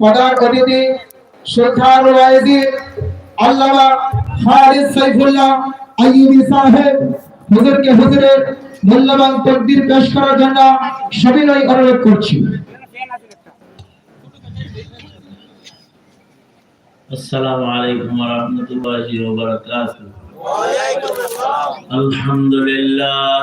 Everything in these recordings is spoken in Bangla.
পদাকবিদি সুলতান ওয়াইজির আল্লামা হারিস সাইফুল্লাহ আইয়ুবী সাহেব হুজুরকে হুজুরের মূল্যবান তকদির পেশ করার জন্য সবিনয় অনুরোধ করছি। আসসালামু আলাইকুম ওয়া রাহমাতুল্লাহি ওয়া বারাকাতুহু। ওয়া আলাইকুম আসসালাম। আলহামদুলিল্লাহ।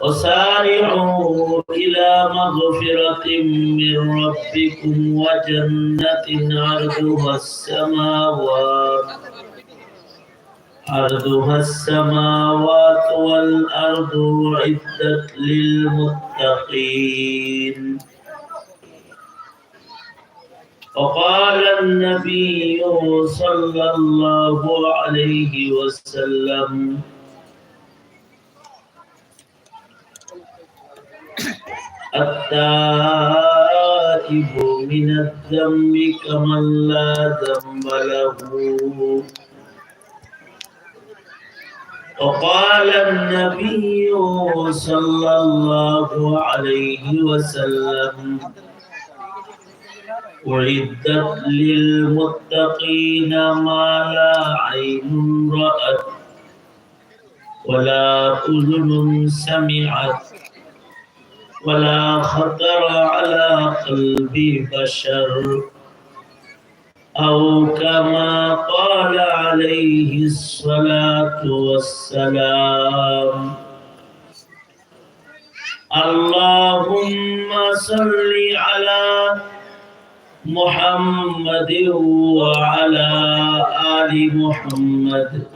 وسارعوا إلى مغفرة من ربكم وجنة عرضها السماوات عرضها السماوات والأرض أعدت للمتقين. وقال النبي صلى الله عليه وسلم التائب من الذنب كمن لا ذنب له. وقال النبي صلى الله عليه وسلم أعدت للمتقين ما لا عين رأت ولا أذن سمعت ولا خطر على قلب بشر. أو كما قال عليه الصلاة والسلام اللهم صل على محمد وعلى آل محمد.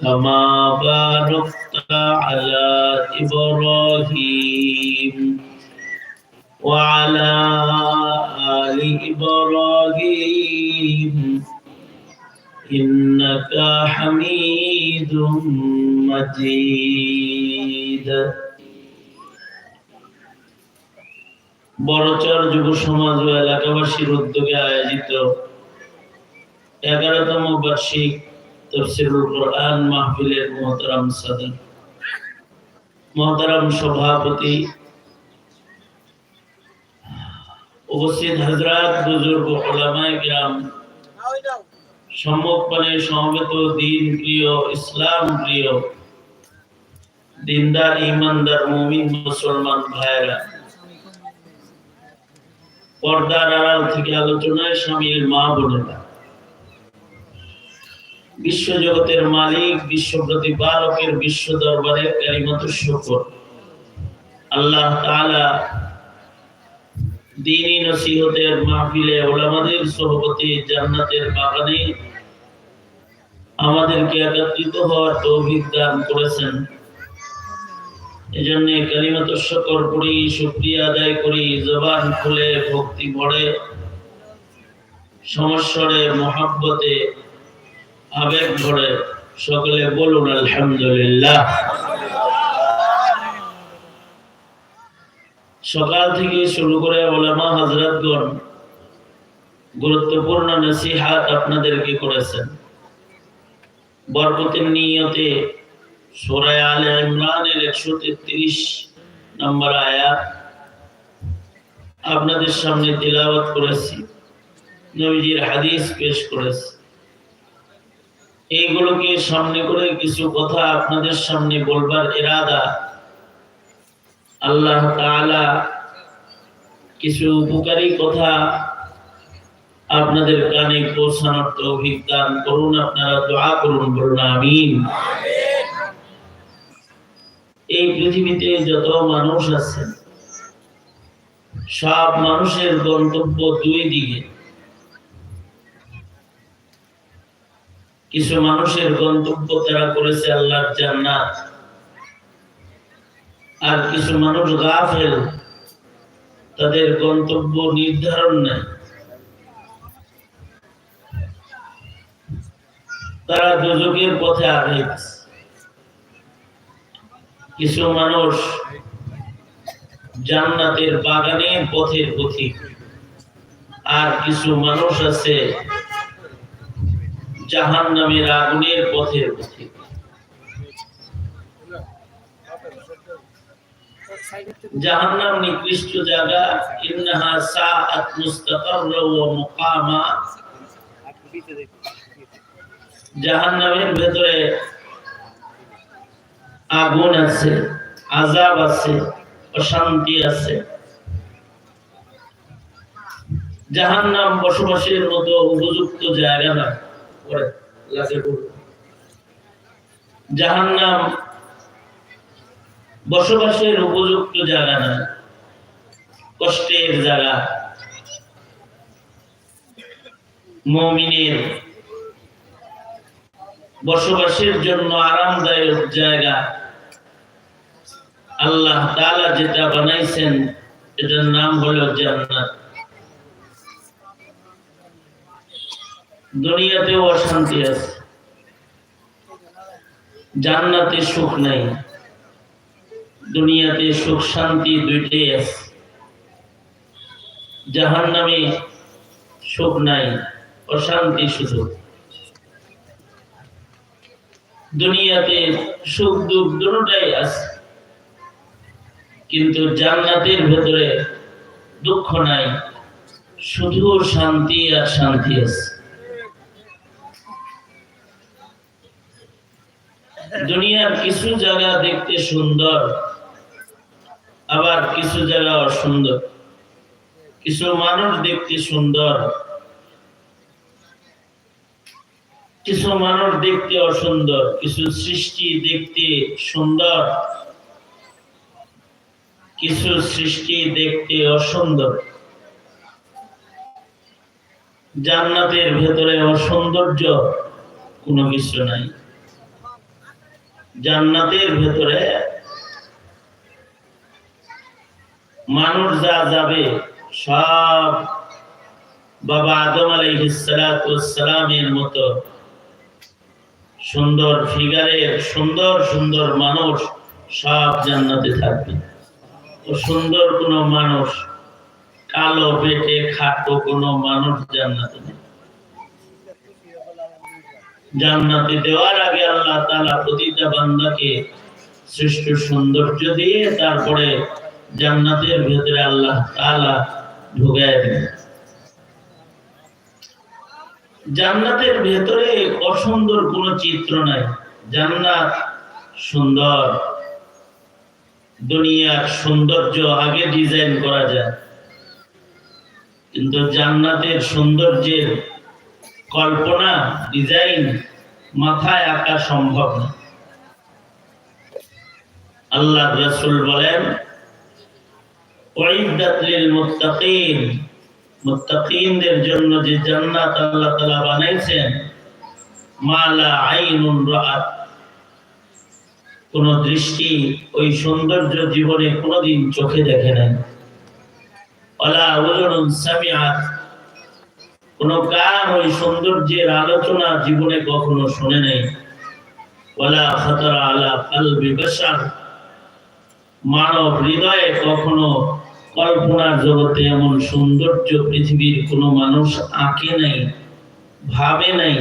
كما باركت على إبراهيم وعلى آل إبراهيم إنك حميد مجيد বড়চর যুব সমাজ ও এলাকাবাসীর উদ্যোগে আয়োজিত এগারোতম বার্ষিক তফসিরুল কোরআন মাহফিলের মোহতারাম সাদর মোহতারাম সভাপতি উপস্থিত হজরত বুজুর্গ ওলামায়ে গ্রাম সম্মুখপানে সমবেত দিন প্রিয় ইসলাম প্রিয়, দিনদার ইমানদার মুমিন, মুসলমান ভাইরা পর্দার আড়াল থেকে আলোচনায় সামিল মা বোনেরা বিশ্ব জগতের মালিক বিশ্ব প্রতিপালকের বিশ্ব দরবারে কারিমত শুকর। আল্লাহ তাআলা নসিহতের মাহফিলে ওলামাদের সহবতে জান্নাতের বাগানে আমাদেরকে একত্রিত হওয়ার তৌফিক দান করেছেন। এজন্য কালিমাত শকর করি, শুকরিয়া আদায় করি, জবান খুলে ভক্তি ভরে সমস্বরে মহাব্বতে আবেগ সকলে বলুন, আলহামদুলিল্লাহ। সকাল থেকে শুরু করে ওলামা গুরুত্বপূর্ণ নসিহাত আপনাদেরকে করেছেন। বরকতের নিয়তে সুরায় আলে ইমরানের একশো তেত্রিশ নম্বর আয়াত আপনাদের সামনে তিলাওয়াত করেছি, নবীজির হাদিস পেশ করেছি। এইগুলোকে সামনে করে কিছু কথা আপনাদের সামনে বলবার ইরাদা আল্লাহ কিছু উপকারী কথা আপনাদের কানে দান করুন, আপনারা দোয়া করুন, বলুন আমিন। এই পৃথিবীতে যত মানুষ আছেন, সব মানুষের গন্তব্য দুই দিকে। কিছু মানুষের গন্তব্য তারা করেছে আল্লাহর জান্নাত। আর কিছু মানুষ গাফেল, তাদের গন্তব্য নির্ধারণ নেই। তারা দুযোগের পথে আগে কিছু মানুষ জান্নাতের বাগানের পথের পথিক আর কিছু মানুষ আছে জাহান নামের আগুনের জাহান্নাম নিকৃষ্ট জায়গা। ইন্নাহা মুকামা। ভেতরে আগুন আছে, আযাব আছে, অশান্তি আছে। জাহান্নাম বসবাসের মতো উপযুক্ত জায়গা না। বসবাসের উপযুক্ত জায়গা না, কষ্টের জায়গা। মমিনের বসবাসের জন্য আরামদায়ক জায়গা। আল্লাহ তাআলা যেটা বানাইছেন, এটার নাম হলো জান্নাত। দুনিয়াতেও অশান্তি আছে। জান্নাতে সুখ নাই। দুনিয়াতে সুখ, শান্তি দুইটাই আছে। জাহান্নামে সুখ নাই, অশান্তি শুধু। দুনিয়াতে সুখ, দুঃখ দুটাই আছে। কিন্তু জান্নাতের ভেতরে দুঃখ নাই, শুধু শান্তি আর শান্তি আছে। দুনিয়ার কিছু জায়গা দেখতে সুন্দর, আবার কিছু জায়গা অসুন্দর। কিছু মানুষ দেখতে সুন্দর, কিছু মানুষ দেখতে অসুন্দর, কিছু সৃষ্টি দেখতে সুন্দর, কিছু সৃষ্টি দেখতে অসুন্দর। জান্নাতের ভেতরে অসৌন্দর্য কোনো কিছু নাই। জান্নাতের ভেতরে মানুষ যা যাবে, সব বাবা আদম আলাইহিসসালামের মতো সুন্দর ফিগারের, সুন্দর সুন্দর মানুষ সব জান্নাতে থাকবে। তো সুন্দর কোন মানুষ, কালো পেটে খাটো কোন মানুষ জান্নাতে নেই। জান্নাতে দেওয়ার আগে আল্লাহ তাআলা প্রতিটা বান্দাকে শ্রেষ্ঠ সৌন্দর্য দিয়ে তারপরে জান্নাতের ভেতরে আল্লাহ তাআলা ঢুকায় দেন। জান্নাতের ভেতরে অসুন্দর কোনো চিত্র নাই। জান্নাত সুন্দর। দুনিয়ার সৌন্দর্য আগে ডিজাইন করা যায়। কিন্তু জান্নাতের সৌন্দর্যের কল্পনা, ডিজাইন, মাথায় আঁকা সম্ভব না। আল্লাহ রাসূল বলেন মুত্তাকিনদের জন্য যে জান্নাত আল্লাহ বানাইছেন মালা কোন দৃষ্টি ওই সৌন্দর্য জীবনে কোনোদিন চোখে দেখে নাই। সামিআত। কোন কান ওই সৌন্দর্যের আলোচনা জীবনে কখনো শুনে নেই। মানব হৃদয়ে কখনো কল্পনার জগতে এমন সৌন্দর্য পৃথিবীর কোনো মানুষ আঁকে নাই, ভাবে নাই।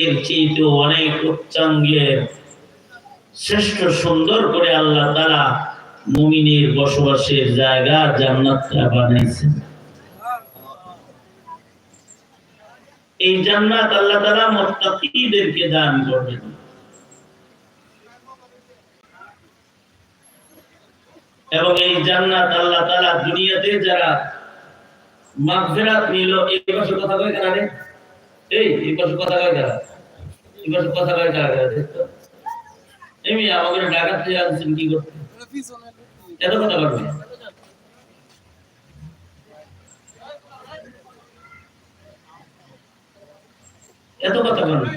এর চেয়ে অনেক উচ্চাঙ্গে শ্রেষ্ঠ সুন্দর করে আল্লাহ তারা মুমিনের বসবাসের জায়গা জান্নাতটা বানাইছেন। এই জান্নাত আল্লাহ তারা মুত্তাকিদেরকে দান করবেন। এবং এই জান্নাত আল্লাহ তাআলা দুনিয়াতে যারা মাগফিরাত নিল, এই পাশে কথা কয় কারা এই এই পাশে কথা কয় কারা? এই পাশে কথা কয় কারা দেখতো এমনি ঢাকা থেকে আনছেন, কি করতে? এত কথা বলবে? এত কথা বলবে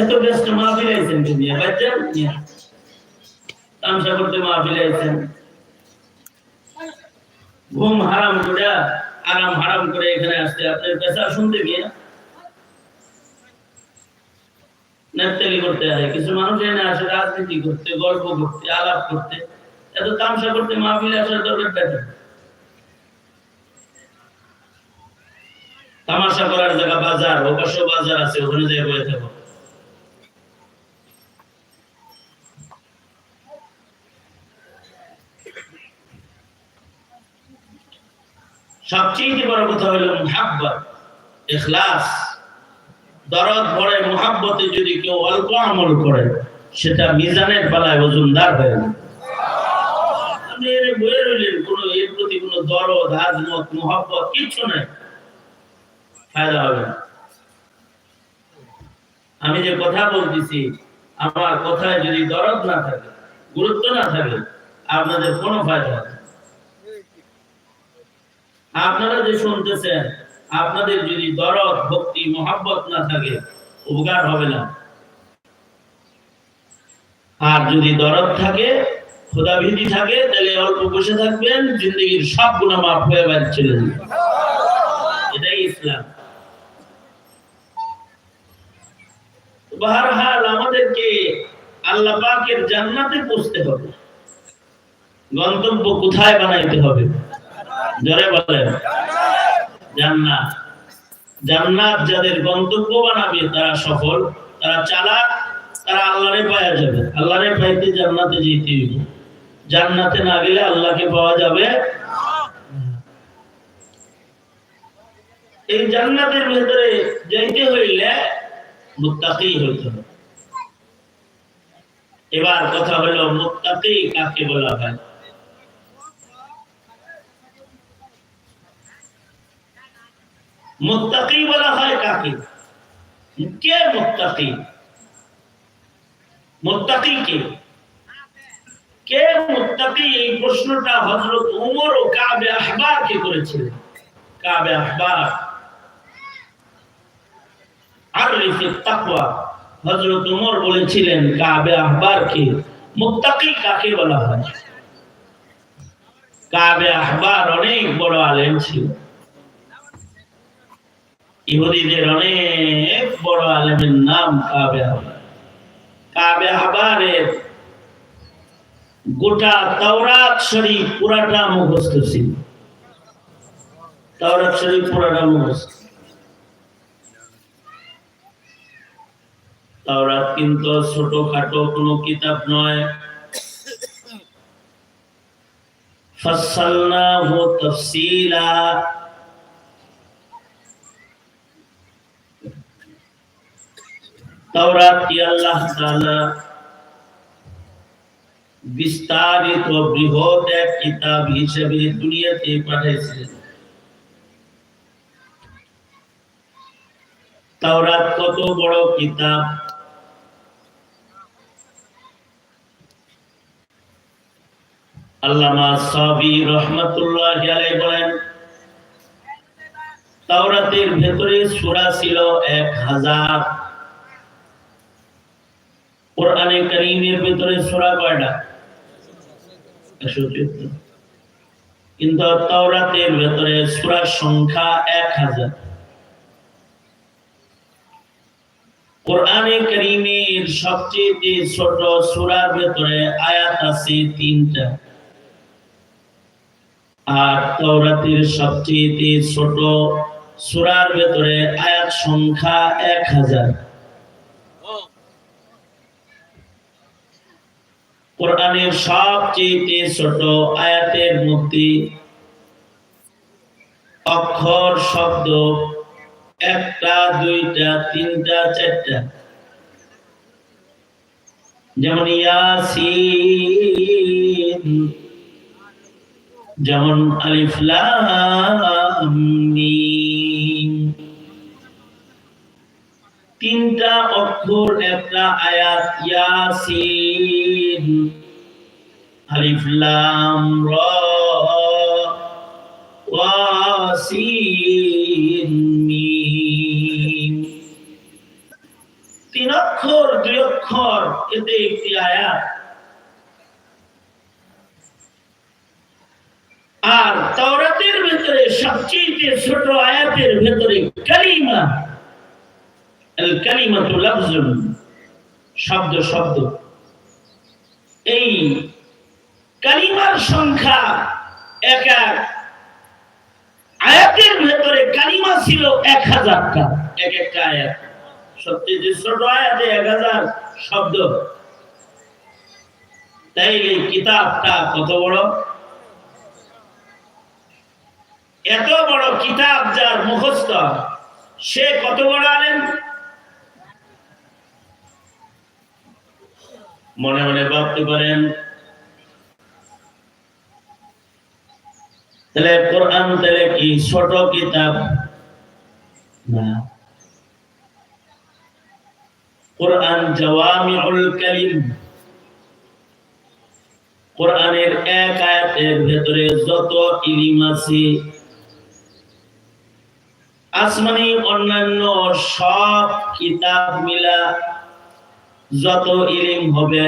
এত ব্যস্ত মাহফিল আইছেন তুমি বাচ্চা তামসা করতে মাহফিল আইছেন। ঘুম হারাম করে, আরাম হারাম করে এখানে আসতে আপনার পেশা শুনতে গিয়ে নেতালি করতে হয়। কিছু মানুষ এনে আসে, রাজনীতি করতে, গল্প করতে, আলাপ করতে। এত তামসা করতে মাহফিলে আসার দরকার তামাশা করার জায়গা, বাজার, অবশ্য বাজার আছে, ওখানে যাই বয়ে থাকো। সবচেয়ে বড় কথা হলো মুহাব্বত, ইখলাস। দরদ পড়ে, মুহাব্বতে যদি কেউ অল্প আমল করে, সেটা মিজানের বেলায় ওজনদার হয়ে যায়। আপনি এর বয়ে রইলেন, কোনো এর প্রতি কোনো দরদ, আজমত, মুহাব্বত, কিচ্ছু নাই। ফায়দা হবে। না আমি যে কথা বলতেছি, আমার কথায় যদি দরদ না থাকে, গুরুত্ব না থাকে, আপনাদের কোনো ফায়দা হবে আপনারা যে শুনতেছেন, আপনাদের যদি দরদ, ভক্তি, মহাব্বত না থাকে, উপকার হবে না। আর যদি দরদ থাকে খোদাভীতি থাকে, তাহলে অল্প বসে থাকবেন, জিন্দগির সব গুণা মাফ হয়ে বাইরে যাবে এটাই ইসলাম। বাহারহাল আমাদেরকে আল্লাহ পাকের জান্নাতে পৌঁছতে হবে। গন্তব্য কোথায় বানাইতে হবে? জোরে বলেন। জান্নাত। জান্নাত যাদের গন্তব্য বানাবে, তারা সফল, তারা চালাক, তারা আল্লাহরে পাওয়া যাবে। আল্লাহরে পাইতে জান্নাতে যেতে হবে জান্নাতে না গেলে আল্লাহকে পাওয়া যাবে এই জান্নাতের ভেতরে যাইতে হইলে মুত্তাকি হইতে হবে। এবার কথা হলো মুত্তাকি কাকে বলা হয়? মুত্তাকি বলা হয় কাকে? কে মুত্তাকি? মুত্তাকি কে? কে মুত্তাকি? এই প্রশ্নটা হযরত ওমর ও কাবে আহবার কে করেছিলেন? কাবে আহবার। হযরত ওমর বলেছিলেন, কাবে আহবারকে, মুত্তাকি কাকে বলা হয়? কাবে আহবার অনেক বড় আলেম ছিল। ইহুদিদের অনেক বড় আলেমের নাম কাবে আহবার। কাবে আহবারের গোটা তাওরাত শরীফ পুরাটা মুখস্থ ছিল। তাওরাত শরীফ পুরাটা মুখস্থ। তাওরাত কিন্তু ছোটখাটো কোনো কিতাব নয়। ফাসসালনাহু তাফসীলা। তাওরাত কি আল্লাহ তাআলা বিস্তারিত বৃহৎ এক কিতাব হিসেবে দুনিয়াতে পাঠিয়েছিলেন তাওরাত কত বড় কিতাব? আল্লামা সাবি বলেন, তাওরাতের ভেতরে সূরা ছিল এক হাজার। কোরআনে কারীমের ভেতরে কয়টা? 174 কিন্তু তাওরাতের ভেতরে সূরার সংখ্যা এক হাজার। কোরআনে কারীমের সবচেয়ে ছোট সূরার ভেতরে আয়াত আছে তিনটা। আর তাওরাতের সবচেয়ে ছোট সূরার ভেতরে আয়াত সংখ্যা এক হাজার। কোরআনের সবচেয়ে ছোট আয়াতের মধ্যে অক্ষর, শব্দ একটা, দুইটা, তিনটা, চারটা। যেমন ইয়াসিন যেমন মিম। তিনটা অক্ষর, একটা আয়াত, ইয়াসিন। আলিফ লাম র তিন অক্ষর, দুই অক্ষর, এতে একটি আয়াত। আর তাওরাতের ভেতরে সবচেয়ে ছোট আয়াতের ভেতরে কালিমা। আল কালিমাতু লাফজুন শব্দ শব্দ। এই কালিমার সংখ্যা এক এক। আয়াতের ভেতরে কালিমা ছিল এক হাজারটা এক একটা আয়াত। সবচেয়ে ছোট আয়াতে এক হাজার শব্দ। তাইলে কিতাবটা কত বড়? এত বড় কিতাব যার মুখস্থ, সে কত বড় আলেন মনে মনে ভাবতে পারেন তাহলে কোরআন তাহলে কি ছোট কিতাব? না। কোরআন জওয়ামিউল কালিম। কোরআনের এক আয়াতের ভেতরে যত ইলিম আছে আসমানি অন্যান্য সব কিতাব মিলা যত ইলিম হবে